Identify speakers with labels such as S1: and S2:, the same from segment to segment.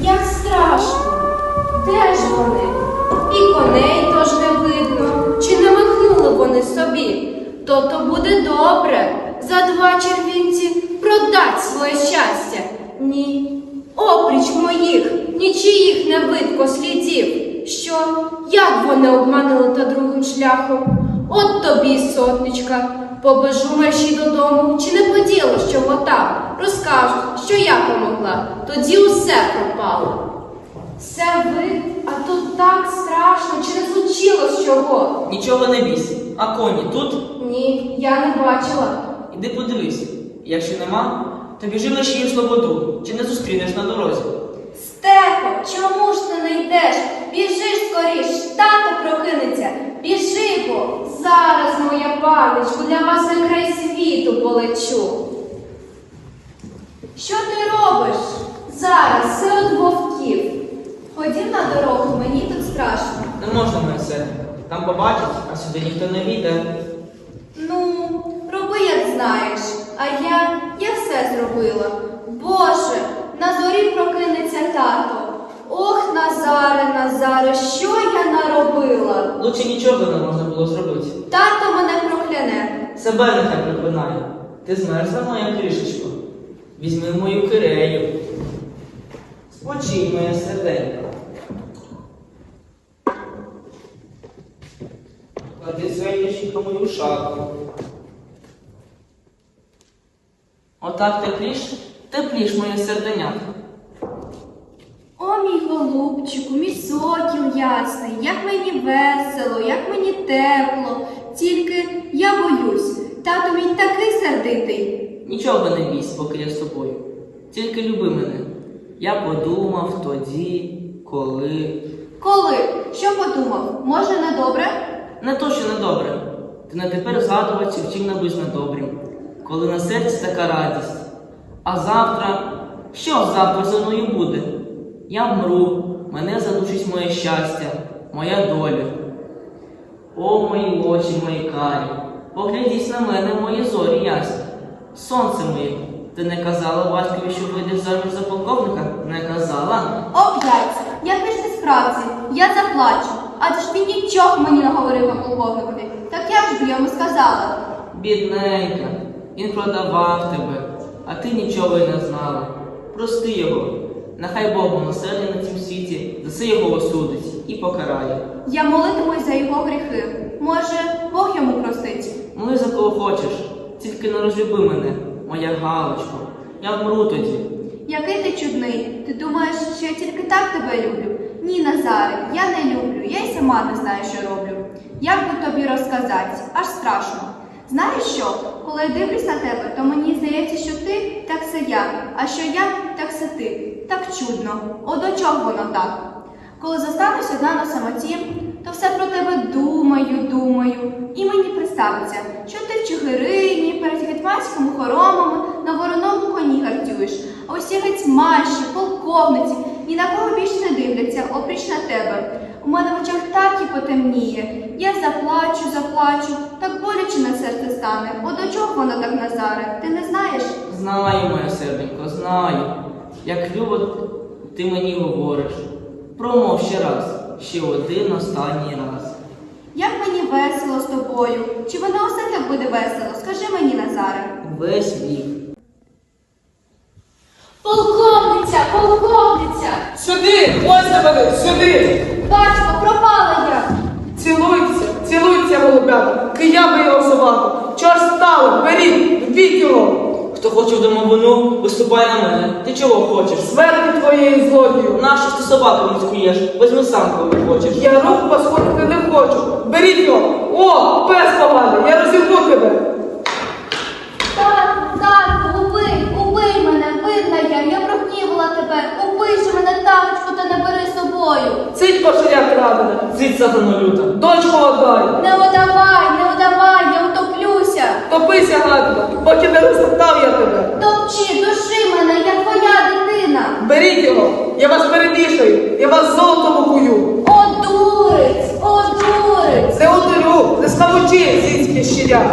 S1: Як страшно. Де ж вони? І коней тож не видно. Чи не махнули вони собі? То-то буде добре. За два червінці продать своє щастя. Ні, опріч моїх, нічиїх не видко слідів. Що, як вони обманили та другим шляхом? От тобі, сотничка, побежу мерщій додому, чи не поділо, що там? Розкажуть, що я помогла, тоді усе пропало. Це ви, а тут так страшно, чи не случилось чого?
S2: Нічого не бійся. А коні тут?
S1: Ні, я не бачила.
S2: Іди подивись. Якщо нема, то біжи мерщій у слободу, чи не зустрінеш на дорозі.
S1: Стефо, чому ж ти не йдеш? Біжи ж скоріш, тато прокинеться. Біжи, бо зараз, моя паничку, для вас на край світу полечу. Що ти робиш? Зараз, серед вовків. Ходім на дорогу, мені тут страшно.
S2: Не можна моє серце. Там побачать, а сюди ніхто не війде.
S1: Ну, роби, як знаєш. А я, я все зробила. Боже, на зорі прокинеться тато. Ох, Назаре, Назаре, що я наробила?
S2: Лучше нічого не можна було зробити.
S1: Тато мене прокляне.
S2: Себе нехай проклинає. Ти змерзла, моя кришечко. Візьми мою кирею. Спочинь, моє серденько. Клади святішенько мою шапку. Отак тепліш, тепліш моє серденятко.
S1: Голубчику, мій сокіл ясний, як мені весело, як мені тепло. Тільки я боюсь, тато мій такий сердитий.
S2: Нічого не бійся, поки я з тобою. Тільки люби мене. Я подумав тоді, коли.
S1: Коли? Що подумав? Може, не добре?
S2: Не то, що недобре. Ти не тепер згадувати вчив набись недобрим, коли на серці така радість. А завтра, що завтра зі мною буде? Я вмру, мене задушить моє щастя, моя доля. О, мої очі, мої карі, поглядіть на мене, мої зорі ясні. Сонце моє, ти не казала батькові, що вийдеш заміж за полковника? Не казала?
S1: Об'яйся, якби ж ти справді, я заплачу. Адже ж він нічого мені не говорив о полковникові. Так як ж би йому сказала?
S2: Бідненька, він продавав тебе, а ти нічого й не знала. Прости його, нехай Бог милосердний на цім світі, за це його осудить і покарає.
S1: Я молитимусь за його гріхи. Може, Бог йому простить.
S2: Моли за кого хочеш, тільки не розлюби мене, моя Галочко. Я вмру тоді.
S1: Який ти чудний. Ти думаєш, що я тільки так тебе люблю? Ні, Назаре, я не люблю, я й сама не знаю, що роблю. Як би тобі розказати, аж страшно. Знаєш що? Коли я дивлюсь на тебе, то мені здається, що ти так це я, а що я так це ти. Так чудно. О до чого воно так? Коли зостанусь одна на самоті, то все про тебе думаю, думаю, і мені представиться, що ти в Чигирині, перед гетьманськими хоромами на вороному коні гартюєш, а усі гетьманші, полковниці, ні на кого більше не дивляться, опріч на тебе. У мене в очах так і потемніє. Я заплачу, заплачу, так боляче на серце стане. О до чого воно так, Назаре? Ти не знаєш?
S2: Знаю, моє серденько, знаю, як любо ти мені говориш. Промов ще раз, ще один останній раз.
S1: Як мені весело з тобою. Чи воно усе так буде весело? Скажи мені, Назаре.
S2: Весь вік.
S1: Полковниця, полковниця!
S3: Сюди, ось сюди!
S1: Батько, пропала я!
S3: Цілуйся, цілуйся, голубята, киями його собаку. Чого ж стало? Беріть, вбіть його!
S2: Хто хоче в домовину, виступай на мене. Ти чого хочеш?
S3: Смерті твоєї злодію!
S2: Нащо ти собаку не скуєш? Возьми сам, коли хочеш.
S3: Я рух посходити не хочу. Беріть його! О, пес повалений, я розірву тебе!
S1: Татку, татку, убий, убий мене, видна я, я прогнівала тебе. Убий же мене, таточку, та не бери з собою.
S3: Цить поширя крадене!
S2: Цить сатану люта.
S3: Дочку отдай!
S1: Не я
S3: Топися, гадко, поки не розтоптав я тебе!
S1: Топчи, души мене, я твоя дитина.
S3: Беріть його! Я вас перевішаю! Я вас золотом укую!
S1: О, дурець, о, дурець.
S3: Не ударю, не скавучи, сільські щиря!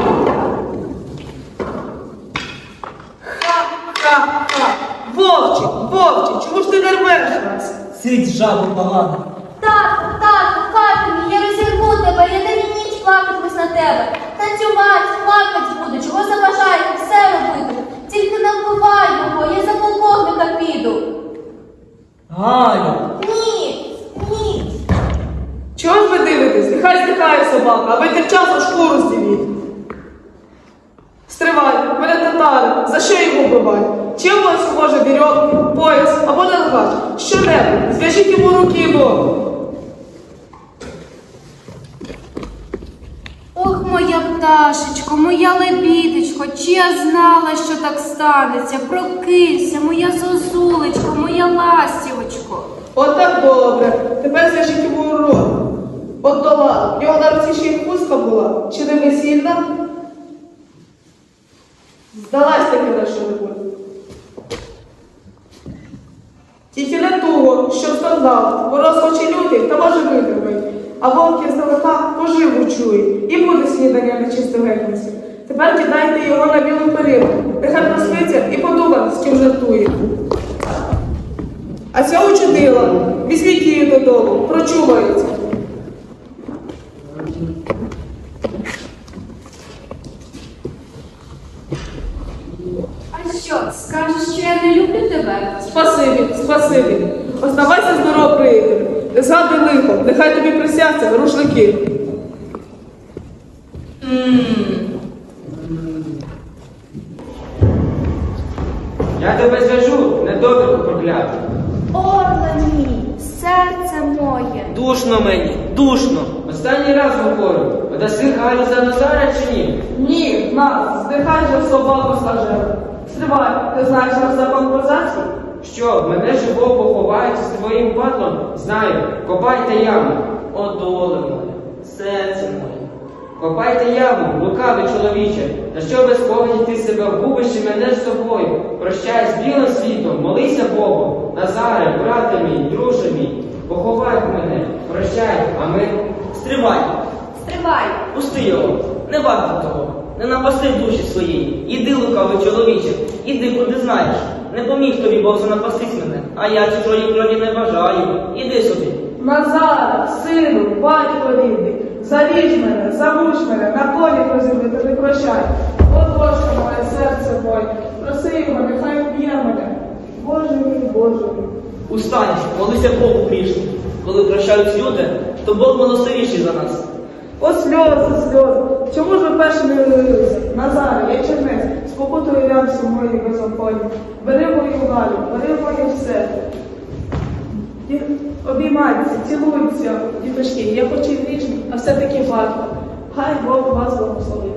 S3: Ха-ха-ха! Вовчик, вовчик, чому ж ти не рвеш нас?
S2: Сидь, жабо погано.
S4: Тату, тату, хати мій, я розірву тебе, я день ніч плакатимусь на тебе. Танцювати, плакать буду, чого забажаєте, все робити. Тільки не вбивай його, я за полковника піду.
S2: Галю,
S4: Ні, ні.
S3: Чого ж ви дивитесь? Нехай здихає собака, а ви тим часом шкуру здивіть. Стривай, татари, за що його вбивають? Чим вас може вірьовки, пояс або нелгач? Що-небудь, зв'яжіть йому руки і ноги.
S5: Ох, моя пташечко, моя лебідечко, чи я знала, що так станеться? Прокинься, моя зозулечко, моя ластівочко.
S3: От так добре. Тепер зв'яжіть йому рот. От до ладу. В Його на ще й хустка була. Чи не весільна? Здалась таки на що-небудь. Тільки не туго, що скандал. Мороз очі лютий, та може витримає. А вовки здалека поживу чує. І буде снідання на чистогетниці. Тепер кидайте його на білу перину. Нехай проспиться і подумає, з ким жартує. А цього чудила, візьміть її додому, прочувається.
S5: А що, скажеш, що я не люблю тебе?
S3: Спасибі, спасибі. Оставайся здоров, приятелю. Не згадуй лихо, нехай тобі присяться рушники.
S6: Я тебе зв'яжу, недобрку прокляту.
S1: Орле мій, серце моє.
S2: душно мені, душно.
S6: Останній раз говорю, подаси Галю за Назара чи ні?
S3: Ні, нас, здихай же собаку стажера. Стривай, ти знаєш наш закон козацький?
S6: Що, мене живого поховають з твоїм батлом? Знаю, копайте яму.
S2: О, доле моє, серце моє.
S6: Копайте яму, лукавий чоловіче, на що без повені ти себе вгубиш і мене з собою. Прощай з білим світом, молися Богу. Назаре, брате мій, друже мій, поховай мене, прощай, а ми.
S2: Стривай,
S1: Стривай.
S2: пусти його, не варто того. Не напасти душі своєї. Іди, лукавий чоловіче, іди куди знаєш. Не поміг тобі Бог занапастись мене, а я чужої крові не бажаю. Іди собі.
S3: Назар, сину, батько рідний, заріж мене, замуж мене, на коні позивити, не прощай. О, Боже моє, серце моє, проси його, нехай вб'є мене. Боже мій, Боже мій.
S2: Устань, молися Богу грішним. Коли прощають люди, то Бог милостивіший за нас.
S3: О, сльози, сльози. Чому ж ви перші не вилилися? Назар, я чернець, спокутую рямці мої безоходні. Бери мою Галю, бери моє все. Обіймайтеся, цілуйтеся, діточки. Я хоч і грішний, а все-таки батько. Хай Бог вас благословить.